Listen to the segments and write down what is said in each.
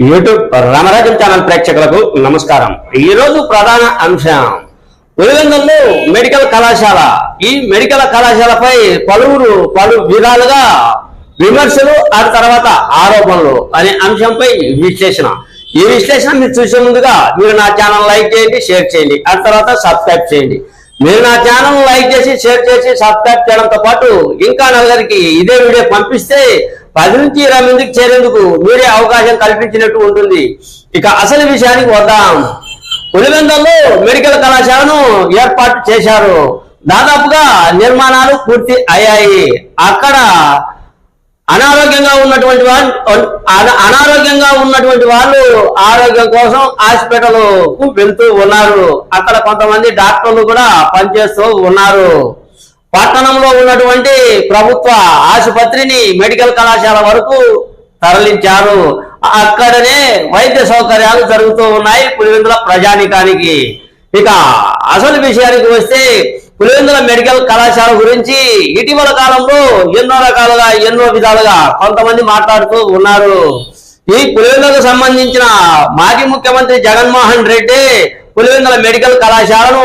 YouTube Ramarajam channel ప్రేక్షకులకు నమస్కారం. ఈ రోజు ప్రధాన అంశం పులివెందుల్లో మెడికల్ కళాశాల. ఈ మెడికల్ కళాశాలపై పలువురు పలు విధాలుగా విమర్శలు ఆ తర్వాత ఆరోపణలు అనే అంశంపై విశ్లేషణ. ఈ విశ్లేషణ మీరు చూసే ముందుగా మీరు నా ఛానల్ లైక్ చేయండి షేర్ చేయండి. ఆ తర్వాత సబ్స్క్రైబ్ చేయండి. మీరు నా ఛానల్ లైక్ చేసి షేర్ చేసి సబ్స్క్రైబ్ చేయడంతో పాటు ఇంకా నలుగురికి ఇదే వీడియో పంపిస్తే పది నుంచి ఇరవై మందికి చేరేందుకు మీరే అవకాశం కల్పించినట్టు ఉంటుంది. ఇక అసలు విషయానికి వద్దాం. పులివెందల్లో మెడికల్ కళాశాలను ఏర్పాటు చేశారు. దాదాపుగా నిర్మాణాలు పూర్తి అయ్యాయి. అక్కడ అనారోగ్యంగా ఉన్నటువంటి వాళ్ళు అన- అనారోగ్యంగా ఉన్నటువంటి వాళ్ళు ఆరోగ్యం కోసం హాస్పిటల్కు వెళ్తూ ఉన్నారు. అక్కడ కొంతమంది డాక్టర్లు కూడా పనిచేస్తూ ఉన్నారు. పట్టణంలో ఉన్నటువంటి ప్రభుత్వ ఆసుపత్రిని మెడికల్ కళాశాల వరకు తరలించారు. అక్కడనే వైద్య సౌకర్యాలు జరుగుతూ ఉన్నాయి పులివెందుల ప్రజానికానికి. ఇక అసలు విషయానికి వస్తే పులివెందుల మెడికల్ కళాశాల గురించి ఇటీవల కాలంలో ఎన్నో రకాలుగా ఎన్నో విధాలుగా కొంతమంది మాట్లాడుతూ ఉన్నారు. ఈ పులివెందులకు సంబంధించిన మాజీ ముఖ్యమంత్రి జగన్మోహన్ రెడ్డి పులివెందుల మెడికల్ కళాశాలను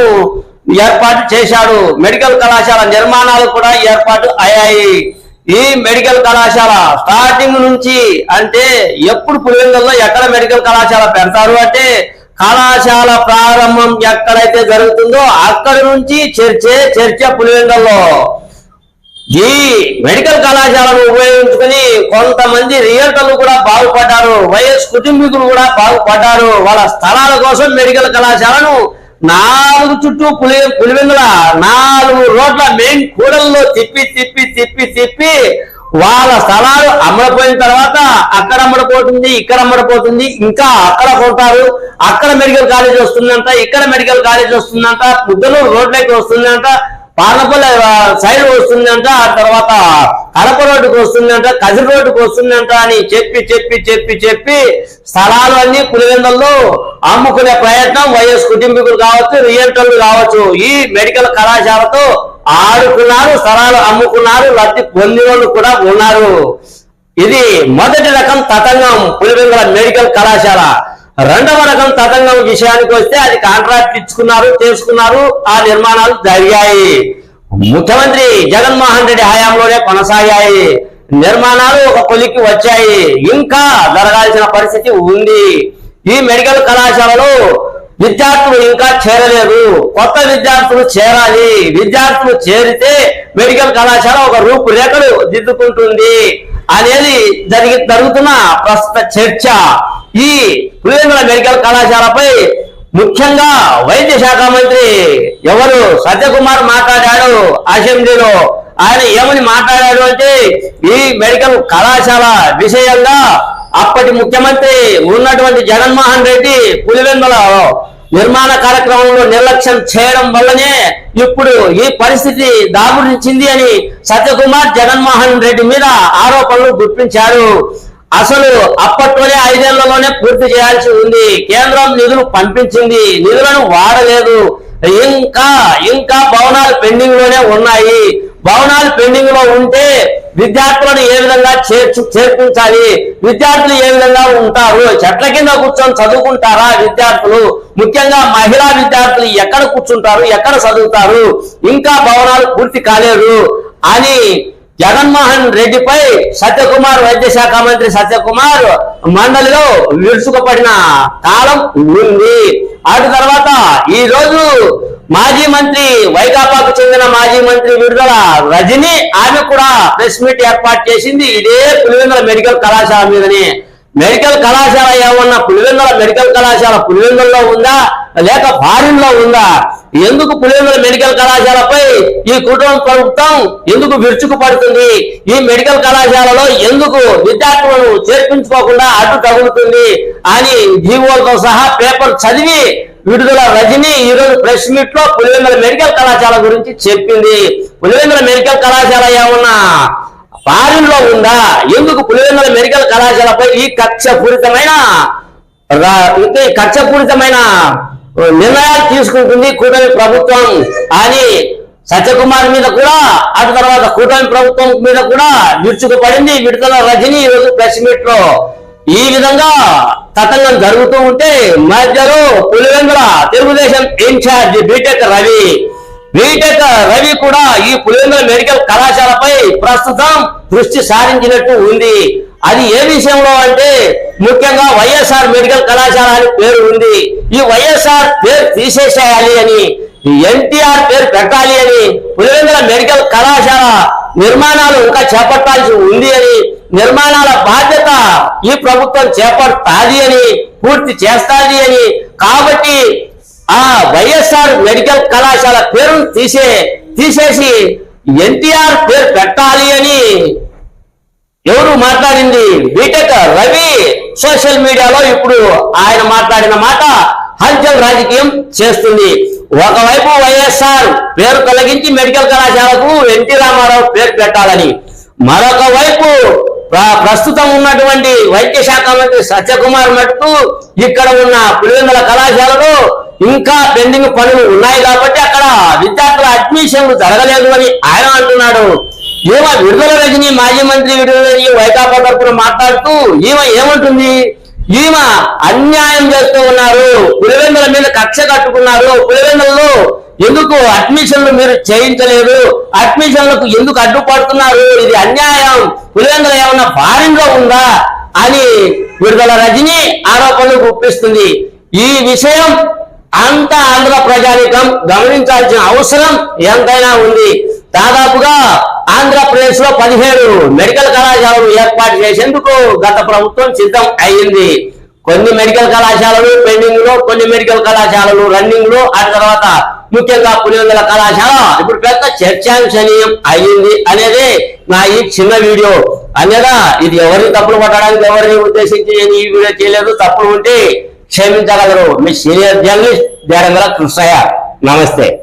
ఏర్పాటు చేశాడు. మెడికల్ కళాశాల నిర్మాణాలు కూడా ఏర్పాటు అయ్యాయి. ఈ మెడికల్ కళాశాల స్టార్టింగ్ నుంచి అంటే ఎప్పుడు పులివెందుల్లో ఎక్కడ మెడికల్ కళాశాల పెడతారు అంటే కళాశాల ప్రారంభం ఎక్కడైతే జరుగుతుందో అక్కడి నుంచి చర్చే చర్చ పులివెందుల్లో. ఈ మెడికల్ కళాశాలను ఉపయోగించుకుని కొంతమంది రియల్టర్లు కూడా బాగుపడ్డారు. వైఎస్ కుటుంబీకులు కూడా బాగుపడ్డారు. వాళ్ళ స్థలాల కోసం మెడికల్ కళాశాలను నాలుగు చుట్టూ పులి పులివెందుల నాలుగు రోడ్ల మెయిన్ కూడల్లో తిప్పి తిప్పి తిప్పి తిప్పి వాళ్ళ స్థలాలు అమ్మడిపోయిన తర్వాత అక్కడ అమ్మడిపోతుంది ఇక్కడ అమ్మడిపోతుంది ఇంకా అక్కడ కొంటారు అక్కడ మెడికల్ కాలేజ్ వస్తుందంట ఇక్కడ మెడికల్ కాలేజ్ వస్తుందంట ముద్దలు రోడ్లకి వస్తుందంట పాలపల్లి సైడ్ వస్తుందంట ఆ తర్వాత కడప రోడ్డుకు వస్తుందంట కజిల్ రోడ్డుకు వస్తుందంట అని చెప్పి చెప్పి చెప్పి చెప్పి స్థలాలు అన్ని పులివెందల్లో అమ్ముకునే ప్రయత్నం వైఎస్ కుటుంబీకులు కావచ్చు రియల్టర్లు కావచ్చు. ఈ మెడికల్ కళాశాలతో ఆడుకున్నారు స్థలాలు అమ్ముకున్నారు లబ్ధి పొందిన కూడా ఉన్నారు. ఇది మొదటి రకం తతంగం పులివెందుల మెడికల్ కళాశాల. రెండవ రకం తతంగం విషయానికి వస్తే అది కాంట్రాక్ట్ ఇచ్చుకున్నారు చేసుకున్నారు ఆ నిర్మాణాలు జరిగాయి. ముఖ్యమంత్రి జగన్మోహన్ రెడ్డి హయాంలోనే కొనసాగాయి. నిర్మాణాలు ఒక కొలికి వచ్చాయి. ఇంకా జరగాల్సిన పరిస్థితి ఉంది. ఈ మెడికల్ కళాశాలలో విద్యార్థులు ఇంకా చేరలేదు. కొత్త విద్యార్థులు చేరాలి. విద్యార్థులు చేరితే మెడికల్ కళాశాల ఒక రూపురేఖలు దిద్దుకుంటుంది అనేది జరిగి జరుగుతున్న ప్రస్తుత చర్చ. ఈ పులివెందుల మెడికల్ కళాశాలపై ముఖ్యంగా వైద్య శాఖ మంత్రి ఎవరు సత్యకుమార్ మాట్లాడాడు అసెంబ్లీలో ఆయన ఏమని మాట్లాడాడు అంటే ఈ మెడికల్ కళాశాల విషయంగా అప్పటి ముఖ్యమంత్రి ఉన్నటువంటి జగన్మోహన్ రెడ్డి పులివెందుల నిర్మాణ కార్యక్రమంలో నిర్లక్ష్యం చేయడం వల్లనే ఇప్పుడు ఈ పరిస్థితి దాపురించింది అని సత్యకుమార్ జగన్మోహన్ రెడ్డి మీద ఆరోపణలు గుర్తించారు అసలు అప్పట్లోనే ఐదేళ్ళలోనే పూర్తి చేయాల్సి ఉంది. కేంద్రం నిధులు పంపించింది. నిధులను వాడలేదు. ఇంకా ఇంకా భవనాలు పెండింగ్లోనే ఉన్నాయి. భవనాలు పెండింగ్లో ఉంటే విద్యార్థులను ఏ విధంగా చేర్చు చేర్పించాలి? విద్యార్థులు ఏ విధంగా ఉంటారు? చెట్ల కింద కూర్చొని చదువుకుంటారా విద్యార్థులు? ముఖ్యంగా మహిళా విద్యార్థులు ఎక్కడ కూర్చుంటారు? ఎక్కడ చదువుతారు? ఇంకా భవనాలు పూర్తి కాలేదు అని జగన్మోహన్ రెడ్డిపై సత్యకుమార్ వైద్య శాఖ మంత్రి సత్యకుమార్ మండలిలో విరుచుకుపడిన కాలం ఉంది. అటు తర్వాత ఈ రోజు మాజీ మంత్రి వైకాపాకు చెందిన మాజీ మంత్రి విడుదల రజని ఆమె కూడా ప్రెస్ మీట్ ఏర్పాటు చేసింది. ఇదే పులివెందుల మెడికల్ కళాశాల మీదనే. మెడికల్ కళాశాల ఏమన్నా పులివెందుల మెడికల్ కళాశాల పులివెందుల్లో ఉందా? లేక ఫారిన్లో ఉందా? ఎందుకు పులివెందుల మెడికల్ కళాశాలపై ఈ కుటుంబ ప్రభుత్వం ఎందుకు విరుచుకుపడుతుంది ఈ మెడికల్ కళాశాలలో ఎందుకు విద్యార్థులను చేర్పించుకోకుండా అడ్డు తగులుతుంది అని జీవోలతో సహా పేపర్ చదివి విడుదల రజని ఈరోజు ప్రెస్ మీట్లో పులివెందుల మెడికల్ కళాశాల గురించి చెప్పింది. పులివెందుల మెడికల్ కళాశాల ఏమన్నా ఫారిన్లో ఉందా? ఎందుకు పులివెందుల మెడికల్ కళాశాలపై ఈ కక్షపూరితమైన పూరితమైన ఇంకా కక్షపూరితమైన నిర్ణయాలు తీసుకుంటుంది కూటమి ప్రభుత్వం. అని సత్యకుమార్ మీద కూడా అటు తర్వాత కూటమి ప్రభుత్వం మీద కూడా విరుచుకుపడింది విడుదల రజని ఈ రోజు ప్రెస్ మీట్లో ఈ విధంగా తతంగం జరుగుతూ ఉంటే మధ్యలో Pulivendula Telugu Desam incharge BTech Ravi. BTech Ravi కూడా ఈ పులివెందుల మెడికల్ కళాశాలపై ప్రస్తుతం దృష్టి సారించినట్టు ఉంది. అది ఏ విషయంలో అంటే ముఖ్యంగా వైఎస్ఆర్ మెడికల్ కళాశాల అని పేరు ఉంది. ఈ వైఎస్ఆర్ పేరు తీసేసేయాలి అని ఎన్టీఆర్ పేరు పెట్టాలి అని పులివెందుల మెడికల్ కళాశాల నిర్మాణాలు ఇంకా చేపట్టాల్సి ఉంది అని నిర్మాణాల బాధ్యత ఈ ప్రభుత్వం చేపడతాది అని పూర్తి చేస్తాది అని. కాబట్టి ఆ వైఎస్ఆర్ మెడికల్ కళాశాల పేరును తీసే తీసేసి ఎన్టీఆర్ పేరు పెట్టాలి అని ఎవరు మాట్లాడింది? బీటెక్ రవి సోషల్ మీడియాలో ఇప్పుడు ఆయన మాట్లాడిన మాట హల్చల్ రాజకీయం చేస్తుంది. ఒకవైపు వైఎస్ఆర్ పేరు తొలగించి మెడికల్ కళాశాలకు ఎన్టీ రామారావు పేరు పెట్టాలని మరొక వైపు ప్రస్తుతం ఉన్నటువంటి వైద్య శాఖ మంత్రి సత్యకుమార్ మట్టు ఇక్కడ ఉన్న పులివెందుల కళాశాలలో ఇంకా పెండింగ్ పనులు ఉన్నాయి కాబట్టి అక్కడ విద్యార్థుల అడ్మిషన్లు జరగలేదు అని ఆయన అంటున్నాడు. ఈమె విడుదల రజని మాజీ మంత్రి విడుదల వైకాపా తరఫున మాట్లాడుతూ ఈమె ఏమంటుంది? ఈమె అన్యాయం చేస్తూ ఉన్నారు పులివెందుల మీద కక్ష కట్టుకున్నారు. పులివెందులలో ఎందుకు అడ్మిషన్లు మీరు చేయించలేదు? అడ్మిషన్లకు ఎందుకు అడ్డుపడుతున్నారు? ఇది అన్యాయం. పులివెందుల ఏమన్నా ఫారిన్లో ఉందా? అని విడుదల రజని ఆరోపణలు గుప్పిస్తుంది. ఈ విషయం అంత ఆంధ్ర ప్రజానికం గమనించాల్సిన అవసరం ఎంతైనా ఉంది. దాదాపుగా ఆంధ్రప్రదేశ్లో పదిహేడు మెడికల్ కళాశాలలు ఏర్పాటు చేసేందుకు గత ప్రభుత్వం సిద్ధం అయ్యింది. కొన్ని మెడికల్ కళాశాలలు పెండింగ్లో కొన్ని మెడికల్ కళాశాలలు రన్నింగ్లో ఆ తర్వాత ముఖ్యంగా పులివెందుల కళాశాల. ఇప్పుడు పెద్ద చర్చాంశనీయం అయ్యింది అనేది నా ఈ చిన్న వీడియో. అనేదా ఇది ఎవరిని తప్పులు పట్టడానికి ఎవరిని ఉద్దేశించి నేను ఈ వీడియో చేయలేదు తప్పులు ఉంటే క్షమించగలరు. మీ సీనియర్ జర్నలిస్ట్ దేరంగల కృష్ణయ్య. నమస్తే.